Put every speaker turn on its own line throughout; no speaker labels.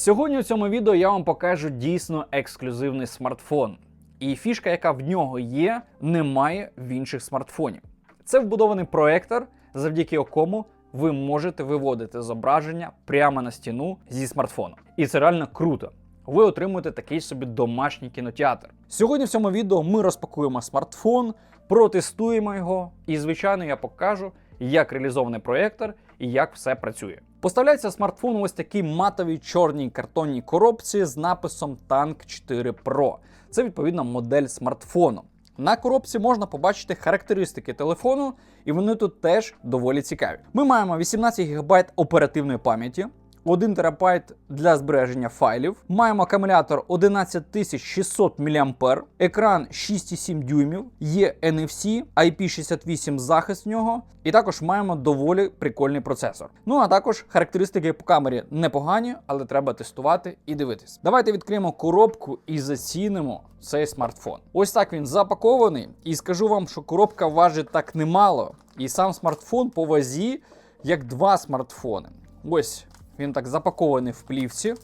Сьогодні у цьому відео я вам покажу дійсно ексклюзивний смартфон. І фішка, яка в нього є, немає в інших смартфонів. Це вбудований проектор, завдяки якому ви можете виводити зображення прямо на стіну зі смартфону. І це реально круто. Ви отримуєте такий собі домашній кінотеатр. Сьогодні в цьому відео ми розпакуємо смартфон, протестуємо його, і, звичайно, я покажу, як реалізований проектор і як все працює. Поставляється смартфон ось такій матовій чорній картонній коробці з написом Tank 4 Pro. Це відповідна модель смартфону. На коробці можна побачити характеристики телефону, і вони тут теж доволі цікаві. Ми маємо 18 ГБ оперативної пам'яті. 1 ТБ для збереження файлів. Маємо акумулятор 11600 мА, екран 6,7 дюймів, є NFC, IP68 захист в нього, і також маємо доволі прикольний процесор. Ну а також характеристики по камері непогані, але треба тестувати і дивитись. Давайте відкриємо коробку і зацінимо цей смартфон. Ось так він запакований, і скажу вам, що коробка важить так немало, і сам смартфон по вазі як два смартфони. Ось він так запакований в плівці.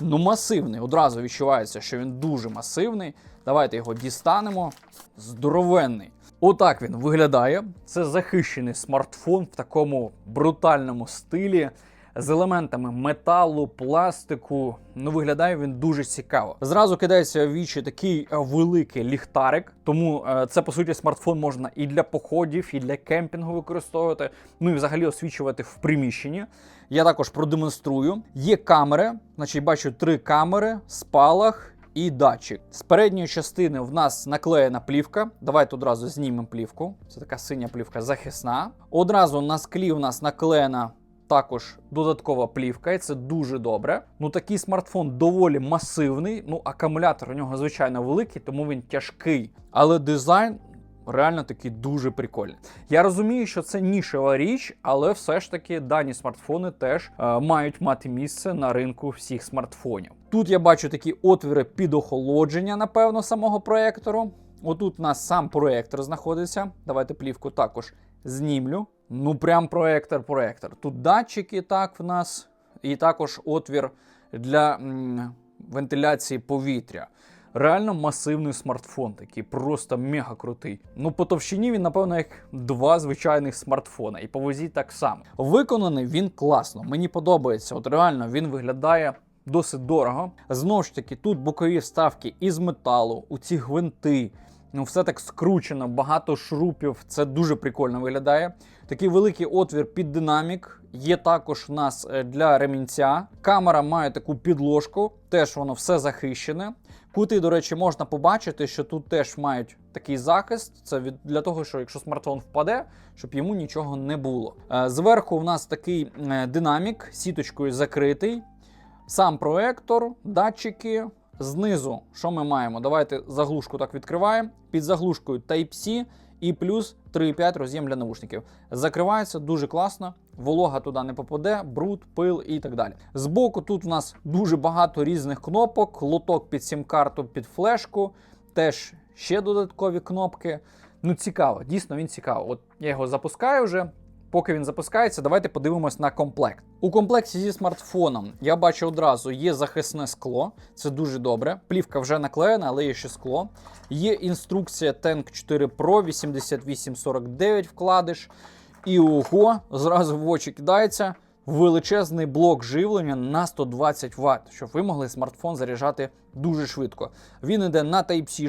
Ну, масивний. Одразу відчувається, що він дуже масивний. Давайте його дістанемо. Здоровенний. Отак він виглядає. Це захищений смартфон в такому брутальному стилі. З елементами металу, пластику, ну виглядає він дуже цікаво. Зразу кидається в вічі такий е, великий ліхтарик, тому е, це по суті смартфон можна і для походів, і для кемпінгу використовувати. Ну і взагалі освічувати в приміщенні. Я також продемонструю. Є камери, значить бачу три камери, спалах. І датчик. З передньої частини в нас наклеєна плівка. Давайте одразу знімемо плівку. Це така синя плівка захисна. Одразу на склі у нас наклеєна також додаткова плівка, і це дуже добре. Ну такий смартфон доволі масивний. Ну, акумулятор у нього звичайно великий, тому він тяжкий. Але дизайн реально такий дуже прикольний. Я розумію, що це нішева річ, але все ж таки дані смартфони теж е, мають мати місце на ринку всіх смартфонів. Тут я бачу такі отвіри під охолодження, напевно, самого проектору. Отут у нас сам проектор знаходиться. Давайте плівку також знімлю. Ну, прям проектор-проектор. Тут датчики так в нас, і також отвір для м, вентиляції повітря. Реально масивний смартфон, такий просто мега крутий. Ну, по товщині він, напевно, як два звичайних смартфона, і по вазі так само. Виконаний він класно. Мені подобається. От реально він виглядає досить дорого. Знову ж таки, тут бокові вставки із металу, у ці гвинти. Ну, все так скручено, багато шрупів. Це дуже прикольно виглядає. Такий великий отвір під динамік. Є також в нас е, для ремінця. Камера має таку підложку, теж воно все захищене. Кути, до речі, можна побачити, що тут теж мають такий захист. Це від для того, що якщо смартфон впаде, щоб йому нічого не було. Е, Зверху в нас такий е, динамік, сіточкою закритий. Сам проектор, датчики. Знизу, що ми маємо? Давайте заглушку так відкриваємо. Під заглушкою Type-C і плюс 3,5 роз'єм для наушників. Закривається дуже класно, волога туди не попаде, бруд, пил і так далі. Збоку тут у нас дуже багато різних кнопок, лоток під сім-карту, під флешку, теж ще додаткові кнопки. Ну, цікаво, дійсно він цікаво. От я його запускаю вже. Поки він запускається, давайте подивимось на комплект. У комплекті зі смартфоном я бачу одразу є захисне скло, це дуже добре. Плівка вже наклеєна, але є ще скло. Є інструкція Tank 4 Pro 8849 вкладиш. І ого, зразу в очі кидається величезний блок живлення на 120 Вт, щоб ви могли смартфон заряджати дуже швидко. Він іде на Type-C,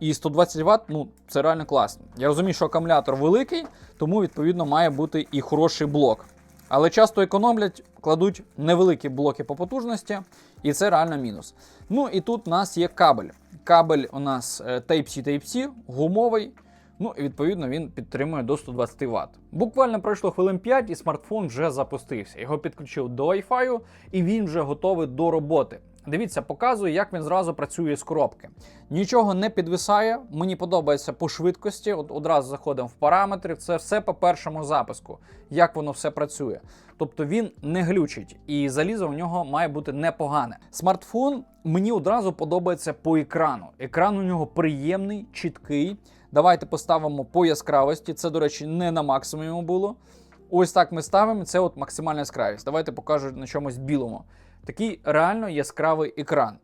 і 120 Вт, ну це реально класно. Я розумію, що акумулятор великий, тому відповідно має бути і хороший блок. Але часто економлять, кладуть невеликі блоки по потужності, і це реально мінус. Ну і тут у нас є кабель. Кабель у нас е, Type-C Type-C, гумовий. Ну і відповідно він підтримує до 120 Вт. Буквально пройшло хвилин 5 і смартфон вже запустився. Його підключив до Wi-Fi і він вже готовий до роботи. Дивіться, показую, як він зразу працює з коробки. Нічого не підвисає. Мені подобається по швидкості. От одразу заходимо в параметри. Це все по першому запуску, як воно все працює. Тобто він не глючить, і залізо в нього має бути непогане. Смартфон мені одразу подобається по екрану. Екран у нього приємний, чіткий. Давайте поставимо по яскравості. Це, до речі, не на максимумі було. Ось так ми ставимо. Це от максимальна яскравість. Давайте покажу на чомусь білому. Такий реально яскравий екран.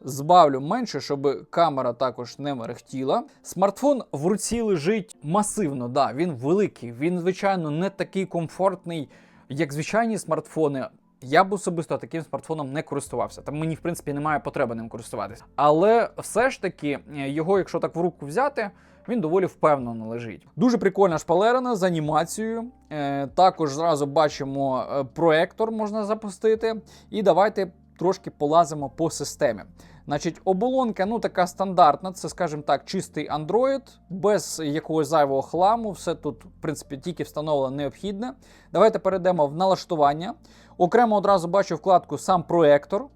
Збавлю менше, щоб камера також не мерехтіла. Смартфон в руці лежить масивно, да, він великий, він, звичайно, не такий комфортний, як звичайні смартфони. Я б особисто таким смартфоном не користувався. Там мені, в принципі, немає потреби ним користуватися. Але все ж таки, е, його, якщо так в руку взяти, він доволі впевнено лежить. Дуже прикольна шпалерина з анімацією. Е, також зразу бачимо е, проектор можна запустити. І давайте трошки полазимо по системі. Значить, оболонка, ну така стандартна, це, скажімо так, чистий Android, без якогось зайвого хламу. Все тут, в принципі, тільки встановлено необхідне. Давайте перейдемо в налаштування. Окремо одразу бачу вкладку сам проектор.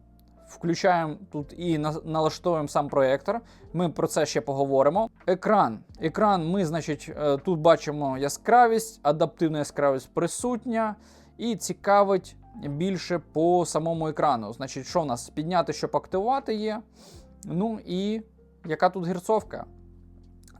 Включаємо тут і налаштовуємо сам проектор. Ми про це ще поговоримо. Екран. Екран ми, значить, е, тут бачимо яскравість, адаптивна яскравість присутня і цікавить більше по самому екрану. Значить, що в нас? Підняти, щоб активувати є. Ну і яка тут герцовка?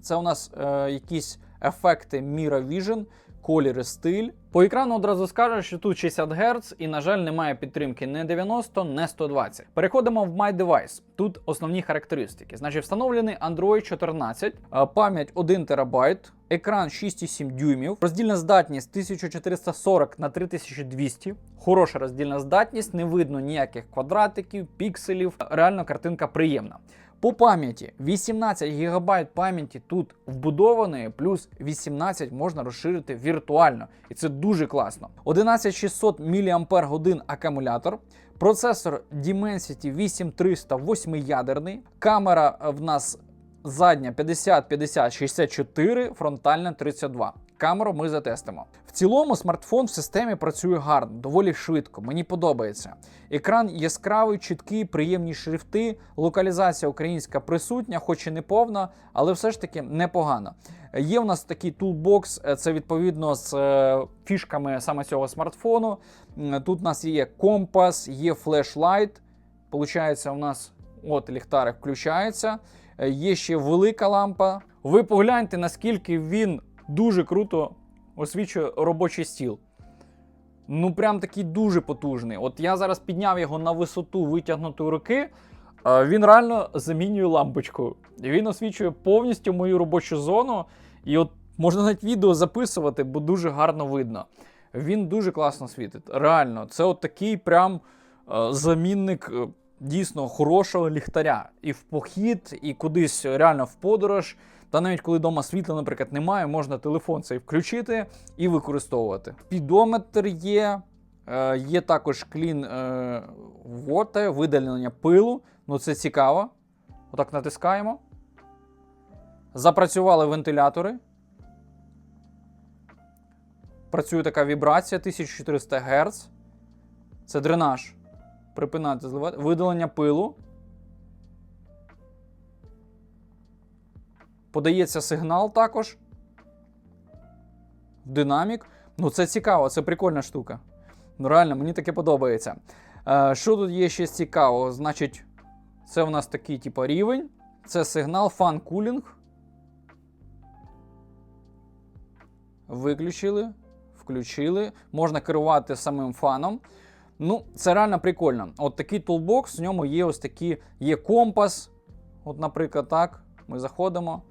Це у нас е, якісь ефекти Mira Vision, коліри, стиль. По екрану одразу скажу, що тут 60 Гц і, на жаль, немає підтримки не 90, не 120. Переходимо в My Device. Тут основні характеристики. Значить, встановлений Android 14, е, пам'ять 1 ТБ, екран 6,7 дюймів, роздільна здатність 1440 на 3200. Хороша роздільна здатність, не видно ніяких квадратиків, пікселів. Реально картинка приємна. По пам'яті 18 ГБ пам'яті тут вбудованої, плюс 18 можна розширити віртуально. І це дуже класно. 11600 мАч акумулятор. Процесор Dimensity 8300 8-ядерний. Камера в нас задня 50, 50, 64, фронтальна 32. Камеру ми затестимо. В цілому смартфон в системі працює гарно, доволі швидко. Мені подобається. Екран яскравий, чіткий, приємні шрифти. Локалізація українська присутня, хоч і не повна, але все ж таки непогано. Є у нас такий тулбокс, е, це відповідно з е, фішками саме цього смартфону. Тут у нас є компас, є флешлайт. Получається, у нас от ліхтарик включається. Е, Є ще велика лампа. Ви погляньте, наскільки він дуже круто освічує робочий стіл. Ну, прям такий дуже потужний. От я зараз підняв його на висоту витягнутої руки. Він реально замінює лампочку. Він освічує повністю мою робочу зону. І от можна навіть відео записувати, бо дуже гарно видно. Він дуже класно світить. Реально, це от такий прям е, замінник е, дійсно хорошого ліхтаря. І в похід, і кудись реально в подорож. Та навіть коли вдома світла, наприклад, немає, можна телефон цей включити і використовувати. Підометр є, е, є також клін е, видалення пилу. Ну це цікаво. Отак натискаємо. Запрацювали вентилятори. Працює така вібрація 1400 Гц. Це дренаж. Припинати зливати. Видалення пилу. Подається сигнал також. Динамік. Ну, це цікаво, це прикольна штука. Ну, реально, мені таке подобається. Е, що тут є ще цікавого? Значить, це у нас такий, типу, рівень. Це сигнал фан кулінг. Виключили, включили. Можна керувати самим фаном. Ну, це реально прикольно. От такий тулбокс, в ньому є ось такі, є компас. От, наприклад, так. Ми заходимо.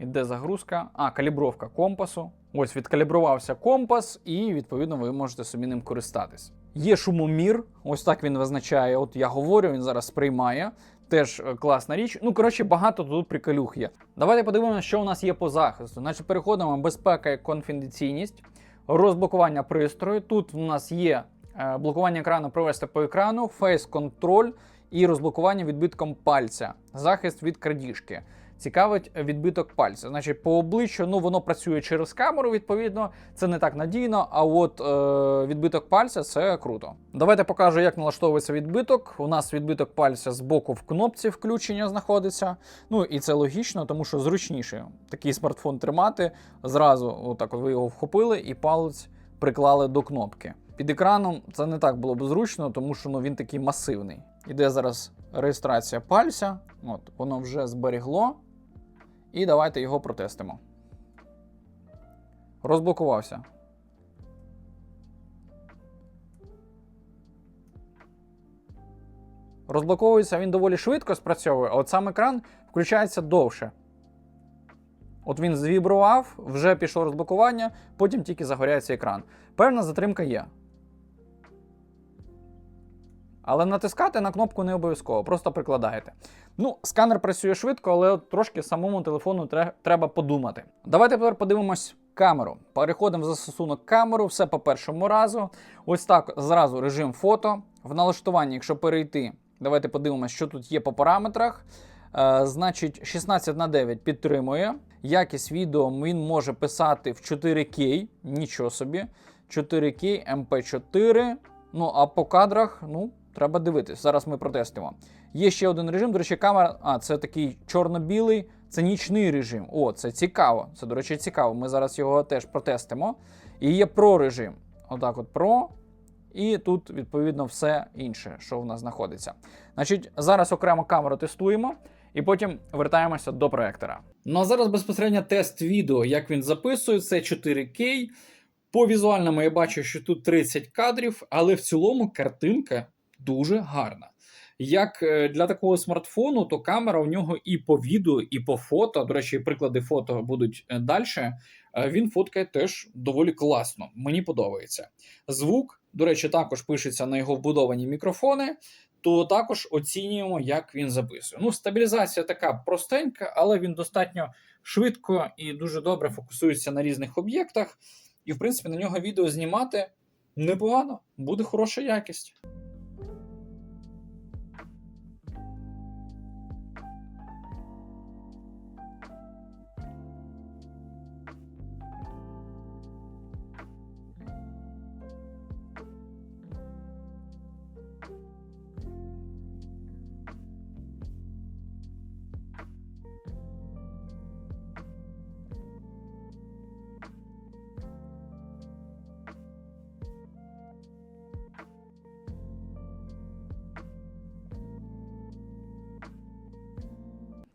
Іде загрузка. А, калібровка компасу. Ось відкалібрувався компас, і відповідно ви можете собі ним користатись. Є шумомір, ось так він визначає. От я говорю, він зараз сприймає. Теж е, класна річ. Ну, коротше, багато тут приколюх є. Давайте подивимося, що у нас є по захисту. Значить, переходимо безпека і конфіденційність, розблокування пристрою. Тут у нас є е, блокування екрану провести по екрану, фейс-контроль і розблокування відбитком пальця, захист від крадіжки. Цікавить відбиток пальця. Значить, по обличчю ну воно працює через камеру, відповідно, це не так надійно. А от е, відбиток пальця це круто. Давайте покажу, як налаштовується відбиток. У нас відбиток пальця з боку в кнопці включення знаходиться. Ну і це логічно, тому що зручніше такий смартфон тримати. Зразу, отак, от ви його вхопили і палець приклали до кнопки. Під екраном це не так було б зручно, тому що ну, він такий масивний. Іде зараз реєстрація пальця. От, воно вже зберігло. І давайте його протестимо. Розблокувався. розблоковується він доволі швидко спрацьовує, а от сам екран включається довше. От він звібрував, вже пішло розблокування, потім тільки загоряється екран. Певна затримка є. Але натискати на кнопку не обов'язково, просто прикладаєте. Ну, сканер працює швидко, але трошки самому телефону тре- треба подумати. Давайте тепер подивимось камеру. Переходимо в застосунок камеру, все по першому разу. Ось так зразу режим фото. В налаштуванні, якщо перейти, давайте подивимося, що тут є по параметрах. Е, значить, 16 на 9 підтримує. Якість відео він може писати в 4К, нічого собі. 4К, MP4. Ну, а по кадрах, ну, треба дивитись. Зараз ми протестимо. Є ще один режим, до речі, камера. А, це такий чорно-білий, це нічний режим. О, це цікаво. Це, до речі, цікаво. Ми зараз його теж протестимо. І є про режим. Отак, от про. І тут, відповідно, все інше, що в нас знаходиться. Значить, зараз окремо камеру тестуємо, і потім вертаємося до проектора. Ну а зараз безпосередньо тест відео, як він записує, це 4К. По візуальному я бачу, що тут 30 кадрів, але в цілому картинка дуже гарна. Як е, для такого смартфону, то камера у нього і по відео, і по фото. До речі, приклади фото будуть далі. Він фоткає теж доволі класно. Мені подобається. Звук, до речі, також пишеться на його вбудовані мікрофони. То також оцінюємо, як він записує. Ну, стабілізація така простенька, але він достатньо швидко і дуже добре фокусується на різних об'єктах. І, в принципі, на нього відео знімати непогано, буде хороша якість.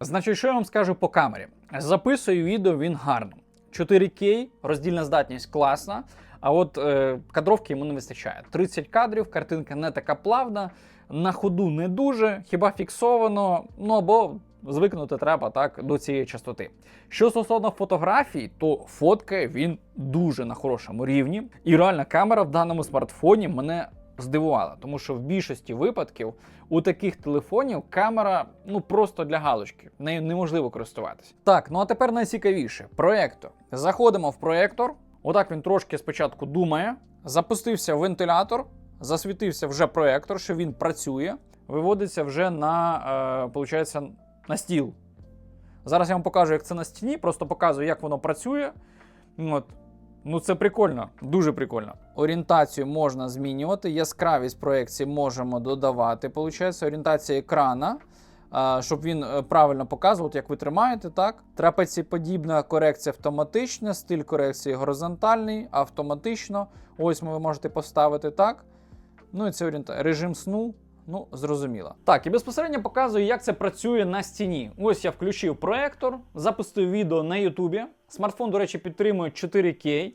Значить, що я вам скажу по камері? Записую відео він гарно. 4К, роздільна здатність класна, а от е, кадровки йому не вистачає. 30 кадрів, картинка не така плавна, на ходу не дуже, хіба фіксовано, ну або звикнути треба так до цієї частоти. Що стосовно фотографій, то фоткає він дуже на хорошому рівні. І реальна камера в даному смартфоні мене здивувала, тому що в більшості випадків у таких телефонів камера ну просто для галочки, нею неможливо користуватися. Так, ну а тепер найцікавіше проектор. Заходимо в проектор. Отак він трошки спочатку думає. Запустився вентилятор, засвітився вже проектор, що він працює, виводиться вже на, е, на стіл. Зараз я вам покажу, як це на стіні, просто показую, як воно працює. От. Ну, це прикольно, дуже прикольно. Орієнтацію можна змінювати, яскравість проекції можемо додавати. Получається, орієнтація екрана, щоб він е, правильно показував, як ви тримаєте, так? Трапецієподібна корекція автоматична, стиль корекції горизонтальний, автоматично. Ось ви можете поставити так. Ну і це орієнта... режим сну. Ну, зрозуміло. Так, і безпосередньо показую, як це працює на стіні. Ось я включив проектор, запустив відео на Ютубі. Смартфон, до речі, підтримує 4К,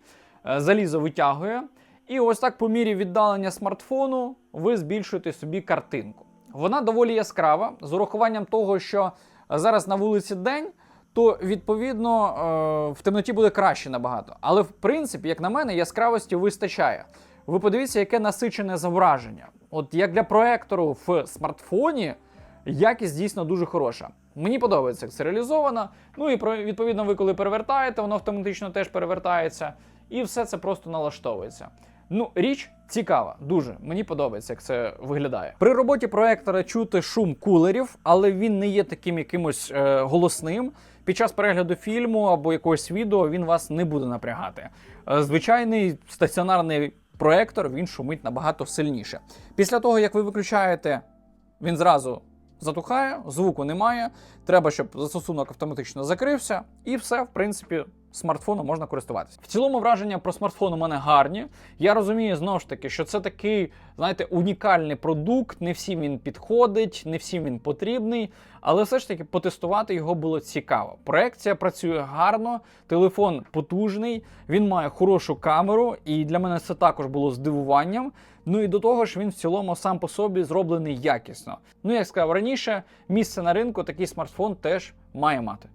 е, залізо витягує. І ось так, по мірі віддалення смартфону, ви збільшуєте собі картинку. Вона доволі яскрава, з урахуванням того, що зараз на вулиці день, то відповідно е, в темноті буде краще набагато. Але в принципі, як на мене, яскравості вистачає. Ви подивіться, яке насичене зображення. От як для проектору в смартфоні, якість дійсно дуже хороша. Мені подобається, як це реалізовано. Ну і відповідно, ви коли перевертаєте, воно автоматично теж перевертається, і все це просто налаштовується. Ну, річ цікава, дуже. Мені подобається, як це виглядає. При роботі проектора чути шум кулерів, але він не є таким якимось е, голосним. Під час перегляду фільму або якогось відео він вас не буде напрягати. Е, звичайний стаціонарний проектор він шумить набагато сильніше. Після того, як ви виключаєте, він зразу затухає, звуку немає. Треба, щоб застосунок автоматично закрився, і все, в принципі, смартфоном можна користуватися. В цілому враження про смартфон у мене гарні. Я розумію знову ж таки, що це такий, знаєте, унікальний продукт. Не всім він підходить, не всім він потрібний. Але все ж таки потестувати його було цікаво. Проекція працює гарно, телефон потужний, він має хорошу камеру, і для мене це також було здивуванням. Ну і до того ж, він в цілому сам по собі зроблений якісно. Ну як сказав раніше, місце на ринку такий смартфон теж має мати.